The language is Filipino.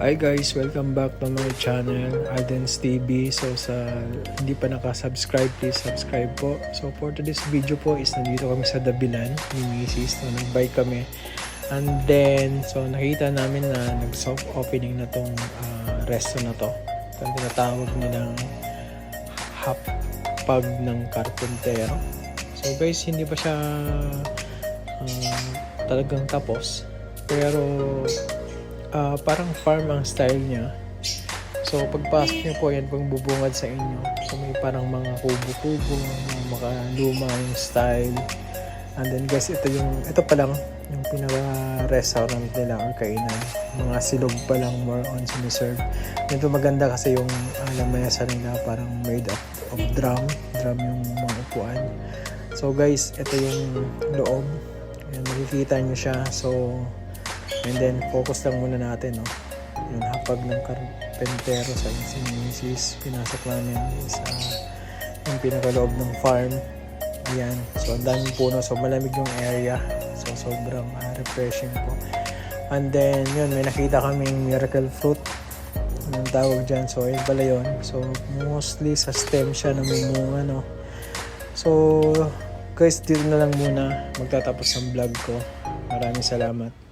Hi guys, welcome back to my channel, Alden's TV. So sa hindi pa nakasubscribe, please subscribe po. So for today's video po is nandito kami sa Dabilan ni Mrs. So nag-bike kami. And then, so nakita namin na nag-soft opening na tong ah, resto na to. So tinatawag nilang hap pag ng karpentero. So guys, hindi pa siya ah, talagang tapos. Pero ah, parang farm ang style niya. So pagpasok niyo po yan pang bubungad sa inyo. So may parang mga kubo-kubo, mga makaluma yung style. And then guys, ito yung, ito pa lang yung pinaka-restaurant nila or kainan. Mga silog pa lang more on siniserve. Ito maganda kasi yung uh, lamesa nila parang made up of drum. Drum yung mga upuan. So guys, ito yung loob. Ayan, makikita nyo siya. So, and then focus lang muna natin, no? Yung hapag ng karpentero sa si Mrs. Pinasok namin sa yung pinakaloob ng farm. Ayan. So, ang daming puno. So, malamig yung area. So, sobrang ah, refreshing po. And then, yun, may nakita kaming miracle fruit. Anong tawag dyan? So, yun pala yun. So, mostly sa stem siya na may bunga, no? So, guys, dito na lang muna magtatapos ang vlog ko. Maraming salamat.